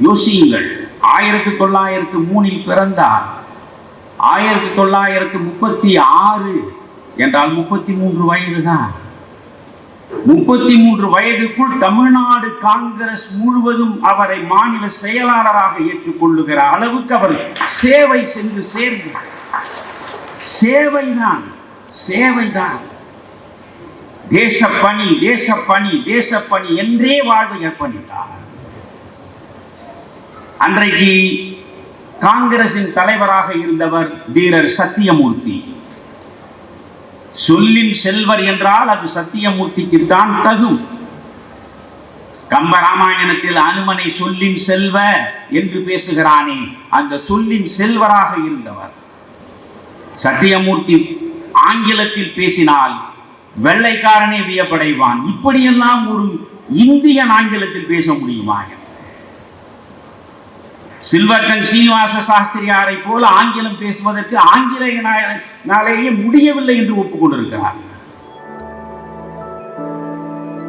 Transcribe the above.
யோசியுங்கள். ஆயிரத்தி தொள்ளாயிரத்து மூணில் பிறந்தார். ஆயிரத்தி தொள்ளாயிரத்து முப்பத்தி ஆறு என்றால் முப்பத்தி மூன்று வயது தான் முப்பத்தி மூன்று வயதுக்குள் தமிழ்நாடு காங்கிரஸ் முழுவதும் அவரை மாநில செயலாளராக ஏற்றுக்கொள்ளுகிற அளவுக்கு அவர் சேவை சென்று சேர்ந்தார். சேவைதான் சேவைதான். தேசப்பணி தேசப்பணி தேசப்பணி என்றே வாழ்வை அர்ப்பணித்தார் அன்றைக்கு காங்கிரசின் தலைவராக இருந்தவர் வீரர் சத்தியமூர்த்தி. சொல்லின் செல்வர் என்றால் அது சத்தியமூர்த்திக்கு தான் தகும் கம்பராமாயணத்தில் அனுமனை சொல்லின் செல்வ என்று பேசுகிறானே அந்த சொல்லின் செல்வராக இருந்தவர். சத்தியமூர்த்தி ஆங்கிலத்தில் பேசினால் வெள்ளைக்காரனே வியப்படைவான். இப்படியெல்லாம் ஒரு இந்தியன் ஆங்கிலத்தில் பேச முடியுமா சில்வக்கன் சீனிவாச சாஸ்திரியாரை போல ஆங்கிலம் பேசுவதற்கு ஆங்கிலேயனாலேயே முடியவில்லை என்று ஒப்புக்கொண்டிருக்கிறார்.